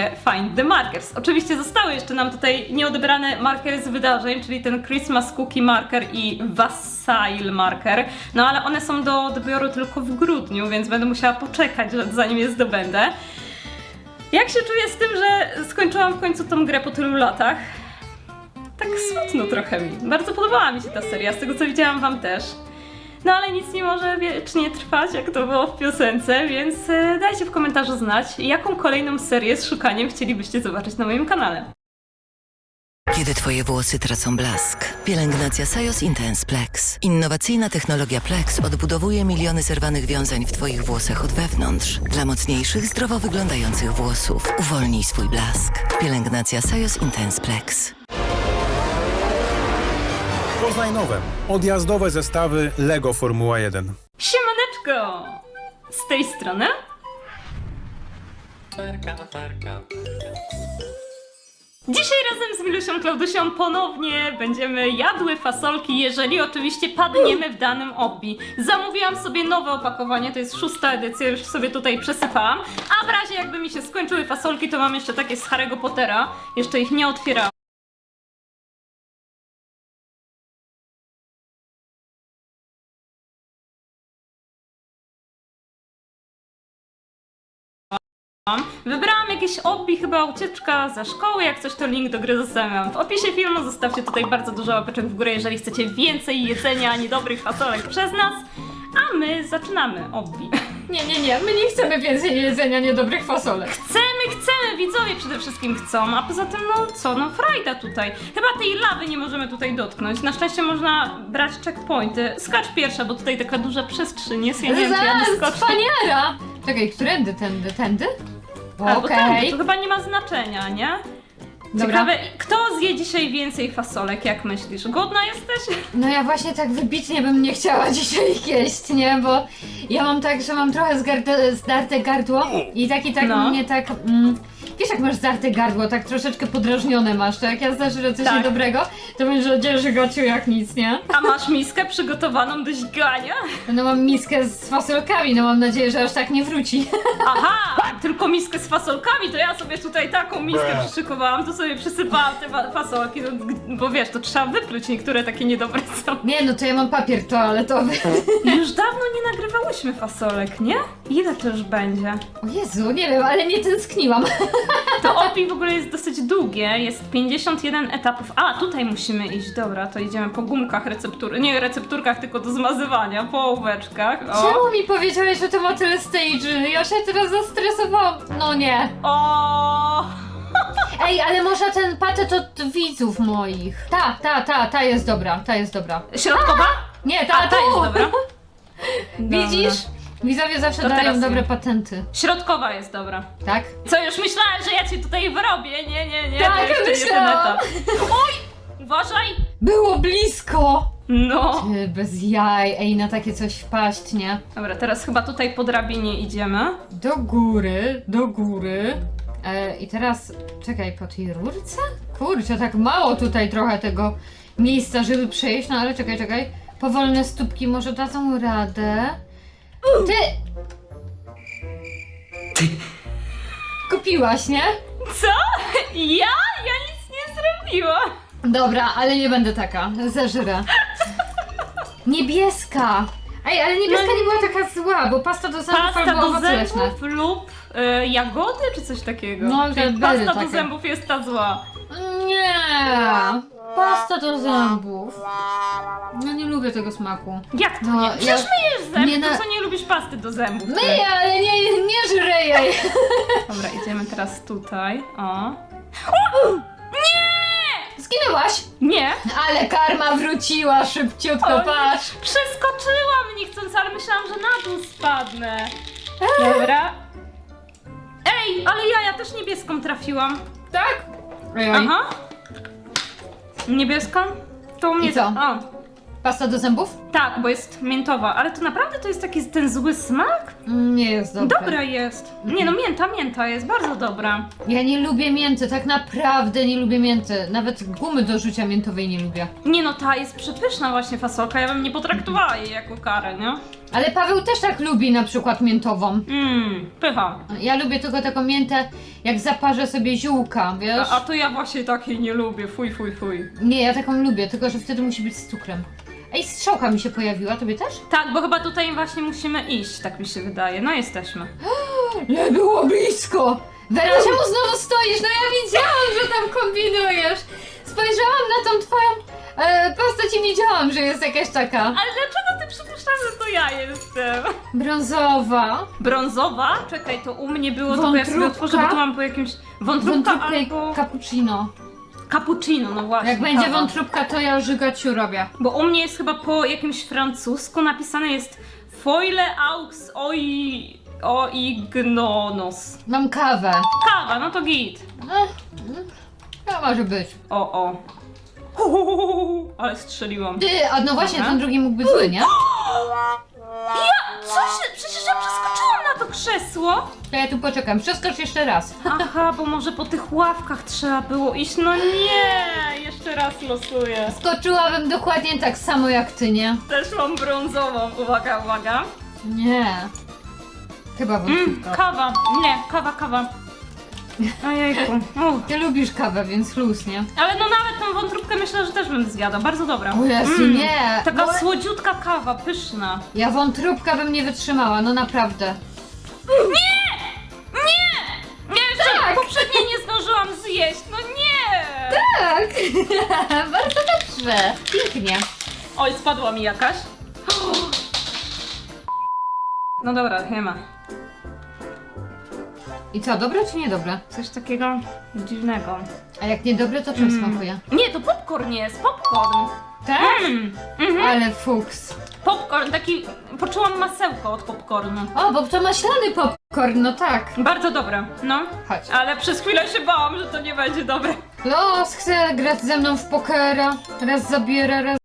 Find the Markers. Oczywiście zostały jeszcze nam tutaj nieodebrane markery z wydarzeń, czyli ten Christmas Cookie Marker i Wassail Marker, no ale one są do odbioru tylko w grudniu, więc będę musiała poczekać, zanim je zdobędę. Jak się czuję z tym, że skończyłam w końcu tą grę po tylu latach? Tak smutno trochę mi. Bardzo podobała mi się ta seria, z tego co widziałam wam też. No ale nic nie może wiecznie trwać, jak to było w piosence, więc e, dajcie w komentarzu znać, jaką kolejną serię z szukaniem chcielibyście zobaczyć na moim kanale. Kiedy Twoje włosy tracą blask. Pielęgnacja Sajos Intense Plex. Innowacyjna technologia Plex odbudowuje miliony zerwanych wiązań w Twoich włosach od wewnątrz. Dla mocniejszych, zdrowo wyglądających włosów. Uwolnij swój blask. Pielęgnacja Sajos Intense Plex. Poznaj nowe, odjazdowe zestawy LEGO Formuła 1. Siemaneczko! Z tej strony Dzisiaj razem z Milusią Klaudusią ponownie będziemy jadły fasolki, jeżeli oczywiście padniemy w danym obbi. Zamówiłam sobie nowe opakowanie, to jest szósta edycja, już sobie tutaj przesypałam. A w razie jakby mi się skończyły fasolki, to mam jeszcze takie z Harry'ego Pottera. Jeszcze ich nie otwierałam. Wybrałam jakieś obbi, chyba ucieczka ze szkoły, jak coś to link do gry zostawiam w opisie filmu. Zostawcie tutaj bardzo dużo łapeczek w górę, jeżeli chcecie więcej jedzenia niedobrych fasolek przez nas. A my zaczynamy obbi. Nie, nie, nie, my nie chcemy więcej jedzenia niedobrych fasolek. Chcemy, chcemy, widzowie przede wszystkim chcą, a poza tym no co, no frajda tutaj. Chyba tej lawy nie możemy tutaj dotknąć. Na szczęście można brać checkpointy. Skacz pierwsza, bo tutaj taka duża przestrzeń jest, ja nie wiem, czy ja Zaraz, cwaniara! Czekaj, którędy, tędy, tędy? Albo Okej. tędy, to chyba nie ma znaczenia, nie? Dobra. Ciekawe, kto zje dzisiaj więcej fasolek, jak myślisz? Głodna jesteś? No ja właśnie tak wybitnie bym nie chciała dzisiaj jeść, nie? Bo ja mam tak, że mam trochę zgarte, zdarte gardło i tak i tak No. mnie tak... Mm, wiesz jak masz zdarte gardło, tak troszeczkę podrażnione masz, to jak ja zdarzę coś Tak. niedobrego, to będzie dzierży gociu jak nic, nie? A masz miskę przygotowaną do źgania? No mam miskę z fasolkami, no mam nadzieję, że aż tak nie wróci. Aha, tylko miskę z fasolkami, to ja sobie tutaj taką miskę przyszykowałam, to sobie przysypałam te fa- fasolki, no, g- bo wiesz, to trzeba wypluć, niektóre takie niedobre są. Nie no, to ja mam papier toaletowy. Już dawno nie nagrywałyśmy fasolek, nie? Ile to już będzie? O Jezu, nie wiem, ale nie tęskniłam. To opi w ogóle jest dosyć długie, jest 51 etapów. A, tutaj musimy iść, dobra, to idziemy po gumkach receptury, nie recepturkach, tylko do zmazywania, po ołóweczkach. O. Czemu mi powiedziałeś, że to ma tyle stage'y? Ja się teraz zestresowałam. No nie. o! Ej, ale może ten patet od widzów moich. Ta, ta, ta, ta jest dobra, ta jest dobra. Środkowa? Nie, ta, A, ta tu. jest dobra. Widzisz? Widzowie zawsze To dają teraz dobre patenty, Środkowa jest dobra. tak? Co, już myślałam, że ja cię tutaj wyrobię? Nie, nie, nie, Tak, to jeszcze nie ten myślałam. etap. Oj! Uważaj! Było blisko! No. Ty, bez jaj, ej, na takie coś wpaść, nie? Dobra, teraz chyba tutaj po drabinie idziemy. Do góry, do góry. E, I teraz, czekaj, po tej rurce? Kurczę, tak mało tutaj trochę tego miejsca, żeby przejść, no ale czekaj, czekaj. Powolne stópki może dadzą radę. Ty! Kupiłaś, nie? Co? Ja? Ja nic nie zrobiłam. Dobra, ale nie będę taka, zeżrę. Niebieska! Ej, ale niebieska No nie była taka zła, bo pasta do zębów Pasta albo do owoce leśne. zębów lub e, jagody, czy coś takiego? No, Czyli te pasta do takie. zębów jest ta zła. Nie! Pasta do zębów. No nie lubię tego smaku. Jak to No, nie? ja- Przecież myjesz zęby, nie to na- co nie lubisz pasty do zębów? Myję, ale nie, nie żrę jej. Dobra, idziemy teraz tutaj. O. Zginęłaś! Nie! Ale karma wróciła szybciutko, O nie. patrz. Przeskoczyłam nie chcąc, ale myślałam, że na dół spadnę. Dobra. Ej, ale ja, ja też niebieską trafiłam. Tak? Aha. Niebieską? To u mnie... I co? O, Pasta do zębów? tak, bo jest miętowa, ale to naprawdę to jest taki ten zły smak? Mm, Nie jest dobre. Dobra jest. Nie no, mięta, mięta jest bardzo dobra. Ja nie lubię mięty, tak naprawdę nie lubię mięty. Nawet gumy do rzucia miętowej nie lubię. Nie no, ta jest przepyszna właśnie fasolka, ja bym nie potraktowała jej jako karę, nie? Ale Paweł też tak lubi na przykład miętową. Mmm, pycha. Ja lubię tylko taką miętę, jak zaparzę sobie ziółka, wiesz? A, a to ja właśnie takiej nie lubię, fuj, fuj, fuj. Nie, ja taką lubię, tylko że wtedy musi być z cukrem. Ej, strzałka mi się pojawiła, tobie też? Tak, bo chyba tutaj właśnie musimy iść, tak mi się wydaje. No jesteśmy. Nie było blisko! Wera, czemu znowu stoisz? No ja wiedziałam, że tam kombinujesz! Spojrzałam na tą twoją e, postać i wiedziałam, że jest jakaś taka Ale dlaczego ja jestem? brązowa, Brązowa? Czekaj, to u mnie było, tylko ja sobie Wątróbka? otworzę, bo tu mam po jakimś... Wątróbka wątróbka i albo... cappuccino. Cappuccino, no właśnie. Jak będzie kawa. wątróbka, to ja żygaciu robię. Bo u mnie jest chyba po jakimś francusku napisane jest Foile aux oi... oignonos. Mam kawę. Kawa, no to git. Eh, mm, to może być. O, o. Ale strzeliłam. Ty, a no właśnie, Dobra. ten drugi mógł być zły, nie? Ja, co się, przecież ja przeskoczyłam na to krzesło. To ja tu poczekam. Przeskocz jeszcze raz. Aha, bo może po tych ławkach trzeba było iść. No nie, jeszcze raz losuję. Skoczyłabym dokładnie tak samo jak ty, nie? Też mam brązową, uwaga, uwaga. Nie. Chyba Mm, wątróbka. kawa, nie, kawa, kawa. Ojejku. Uch. Ty lubisz kawę, więc chlus, nie? Ale no nawet tą wątróbkę myślę, że też bym zjadła. Bardzo dobra. O Jezu, Mm, nie. Taka No, słodziutka kawa, pyszna. Ja wątróbka bym nie wytrzymała, no naprawdę. Nie, jeszcze Tak. poprzedniej nie zdążyłam zjeść, no nie! Tak! Bardzo dobrze. Pięknie. Oj, spadła mi jakaś. No dobra, nie ma. I co, dobre czy niedobre? Coś takiego dziwnego. A jak niedobre, to czym Mm. smakuje? Nie, to popcorn jest, popcorn. Tak? Mm, mhm. Ale fuks. Popcorn, taki, poczułam masełko od popcornu. O, bo to maślany popcorn, no tak. Bardzo dobre, no. Chodź. Ale przez chwilę się bałam, że to nie będzie dobre. Los chce grać ze mną w pokera. Raz zabiera, raz